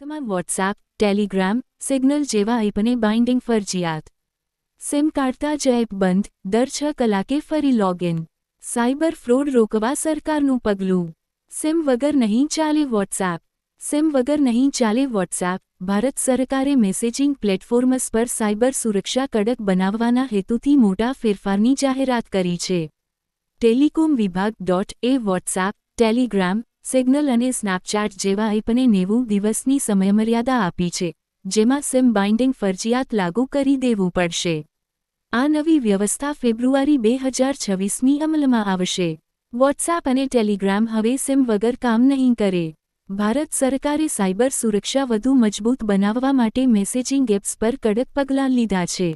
તમામ WhatsApp Telegram signal જેવા એપને બાઇન્ડિંગ ફરજિયાત. સિમ કાઢતા જ એપ બંધ, દર છ કલાકે ફરી લોગિન સાયબર ફ્રોડ રોકવા સરકારનું પગલું. સિમ વગર નહીં ચાલે વોટ્સએપ સિમ વગર નહીં ચાલે વોટ્સએપ ભારત સરકારે મેસેજિંગ પ્લેટફોર્મ્સ પર સાયબર સુરક્ષા કડક બનાવવાના હેતુથી મોટા ફેરફારની જાહેરાત કરી છે. ટેલિકોમ વિભાગ ડોટ એ વોટ્સએપ ટેલિગ્રામ સિગ્નલ અને સ્નેપચેટ જેવા એપને નેવું દિવસની સમયમર્યાદા આપી છે, જેમાં સિમ બાઇન્ડિંગ ફરજિયાત લાગુ કરી દેવું પડશે. આ નવી વ્યવસ્થા ફેબ્રુઆરી બે હજાર છવ્વીસમી અમલમાં આવશે. વોટ્સએપ અને ટેલિગ્રામ હવે સિમ વગર કામ નહીં કરે. ભારત સરકારે સાયબર સુરક્ષા વધુ મજબૂત બનાવવા માટે મેસેજિંગ એપ્સ પર કડક પગલાં લીધા છે.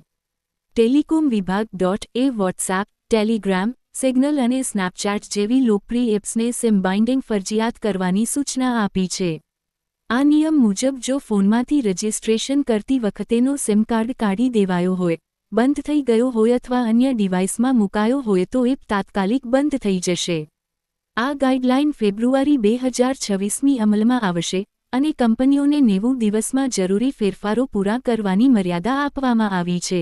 ટેલિકોમ વિભાગ ડોટ એ, વોટ્સએપ, ટેલિગ્રામ સિગ્નલ અને સ્નેપચેટ જેવી લોકપ્રિય એપ્સને સિમ બાઇન્ડિંગ ફરજિયાત કરવાની સૂચના આપી છે. આ નિયમ મુજબ જો ફોનમાંથી રજિસ્ટ્રેશન કરતી વખતેનો સિમ કાર્ડ કાઢી દેવાયો હોય, બંધ થઈ ગયો હોય અથવા અન્ય ડિવાઇસમાં મુકાયો હોય તો એપ તાત્કાલિક બંધ થઈ જશે. આ ગાઇડલાઇન ફેબ્રુઆરી બે હજાર છવ્વીસમી અમલમાં આવશે અને કંપનીઓને નેવું દિવસમાં જરૂરી ફેરફારો પૂરા કરવાની મર્યાદા આપવામાં આવી છે.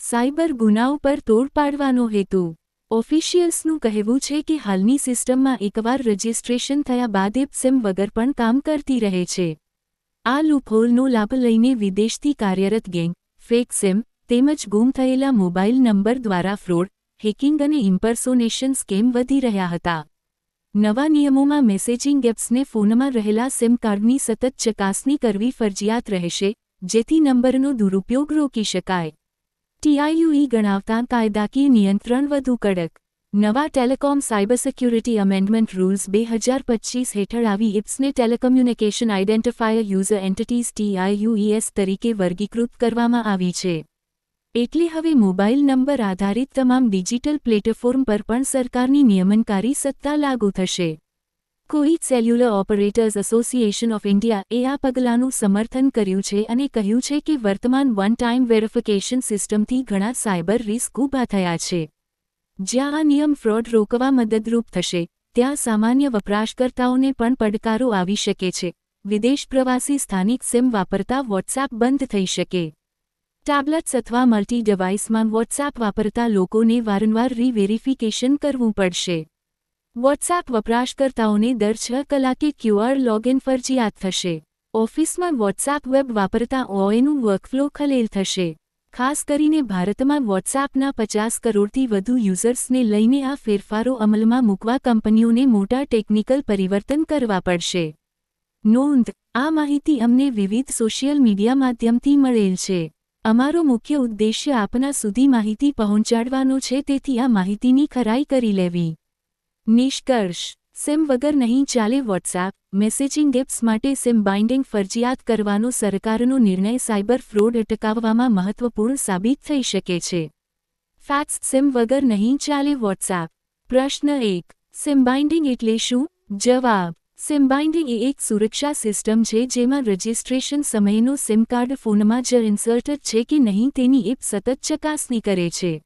સાયબર ગુનાઓ પર તોડ પાડવાનો હેતુ ઓફિશિયલ્સનું કહેવું છે કે હાલની સિસ્ટમમાં એકવાર રજિસ્ટ્રેશન થયા બાદ એપ સિમ વગર પણ કામ કરતી રહે છે. આ લૂપહોલનો લાભ લઈને વિદેશથી કાર્યરત ગેંગ ફેક સિમ તેમજ ગુમ થયેલા મોબાઈલ નંબર દ્વારા ફ્રોડ, હેકિંગ અને ઇમ્પર્સોનેશન સ્કેમ વધી રહ્યા હતા. નવા નિયમોમાં મેસેજિંગ એપ્સને ફોનમાં રહેલા સિમ કાર્ડની સતત ચકાસણી કરવી ફરજિયાત રહેશે, જેથી નંબરનો દુરુપયોગ રોકી શકાય. ટીઆઈયુઈ ગણાવતા કાયદાકીય નિયંત્રણ વધુ કડક. નવા telecom cyber security amendment rules બે હજાર પચીસ હેઠળ આવી ઇપ્સને telecommunication identifier user entities TIUES તરીકે વર્ગીકૃત કરવામાં આવી છે. એટલે હવે મોબાઈલ નંબર આધારિત તમામ ડિજિટલ પ્લેટફોર્મ પર પણ સરકારની નિયમનકારી સત્તા લાગુ થશે. કોઈ cellular operators association of India એ આ પગલાંનું સમર્થન કર્યું છે અને કહ્યું છે કે વર્તમાન વન ટાઈમ વેરિફિકેશન સિસ્ટમથી ઘણા સાયબર રિસ્ક ઊભા થયા છે. જ્યાં આ નિયમ ફ્રોડ રોકવા મદદરૂપ થશે, ત્યાં સામાન્ય વપરાશકર્તાઓને પણ પડકારો આવી શકે છે. વિદેશ પ્રવાસી સ્થાનિક સિમ વાપરતા વોટ્સએપ બંધ થઈ શકે. ટેબ્લેટ્સ અથવા મલ્ટી ડિવાઇસમાં વોટ્સએપ વાપરતા લોકોને વારંવાર રીવેરિફિકેશન કરવું પડશે. વોટ્સએપ વપરાશકર્તાઓને દર છ કલાકે ક્યુઆર લોગિન ફરજિયાત થશે. ઓફિસમાં વોટ્સએપ વેબ વાપરતા ઓએનું વર્કફ્લો ખલેલ થશે. ખાસ કરીને ભારતમાં વોટ્સએપના પચાસ કરોડથી વધુ યુઝર્સને લઈને આ ફેરફારો અમલમાં મૂકવા કંપનીઓને મોટા ટેકનિકલ પરિવર્તન કરવા પડશે. નોંધ, આ માહિતી અમને વિવિધ સોશિયલ મીડિયા માધ્યમથી મળેલ છે. અમારો મુખ્ય ઉદ્દેશ્ય આપના સુધી માહિતી પહોંચાડવાનો છે, તેથી આ માહિતીની ખરાઈ કરી લેવી. નિષ્કર્ષ, સિમ વગર નહીં ચાલે વોટ્સએપ, મેસેજિંગ એપ્સ માટે સિમ બાઇન્ડિંગ ફરજિયાત કરવાનો સરકારનો નિર્ણય સાયબર ફ્રોડ અટકાવવામાં મહત્વપૂર્ણ સાબિત થઈ શકે છે. ફેક્સ સિમ વગર નહીં ચાલે વોટ્સએપ. પ્રશ્ન એક, સિમ બાઇન્ડિંગ એટલે શું? જવાબ, સિમ બાઇન્ડિંગ એ એક સુરક્ષા સિસ્ટમ છે જેમાં રજિસ્ટ્રેશન સમયનો સિમ કાર્ડ ફોનમાં જ ઇન્સર્ટ છે કે નહીં તેની એપ સતત ચકાસણી કરે છે.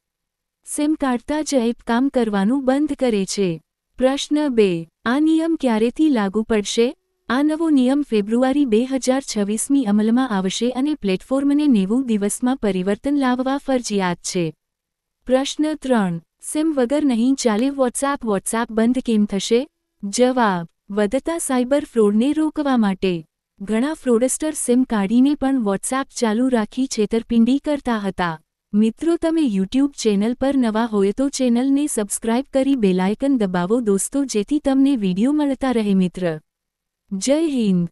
સિમ કાઢતા જ એપ કામ કરવાનું બંધ કરે છે. પ્રશ્ન બે, આ નિયમ ક્યારેથી લાગુ પડશે? આ નવો નિયમ ફેબ્રુઆરી બે હજાર છવ્વીસમી અમલમાં આવશે અને પ્લેટફોર્મને નેવું દિવસમાં પરિવર્તન લાવવા ફરજિયાત છે. પ્રશ્ન ત્રણ, સિમ વગર નહીં ચાલે વોટ્સએપ વોટ્સએપ બંધ કેમ થશે? જવાબ, વધતા સાયબર ફ્રોડને રોકવા માટે. ઘણા ફ્રોડસ્ટર સિમ કાઢીને પણ વોટ્સએપ ચાલુ રાખી છેતરપિંડી કરતા હતા. મિત્રો, તમે યુટ્યુબ ચેનલ પર નવા હોય તો ચેનલને સબસ્ક્રાઇબ કરી બેલાયકન દબાવો દોસ્તો, જેથી તમને વીડિયો મળતા રહે મિત્ર. જય હિન્દ.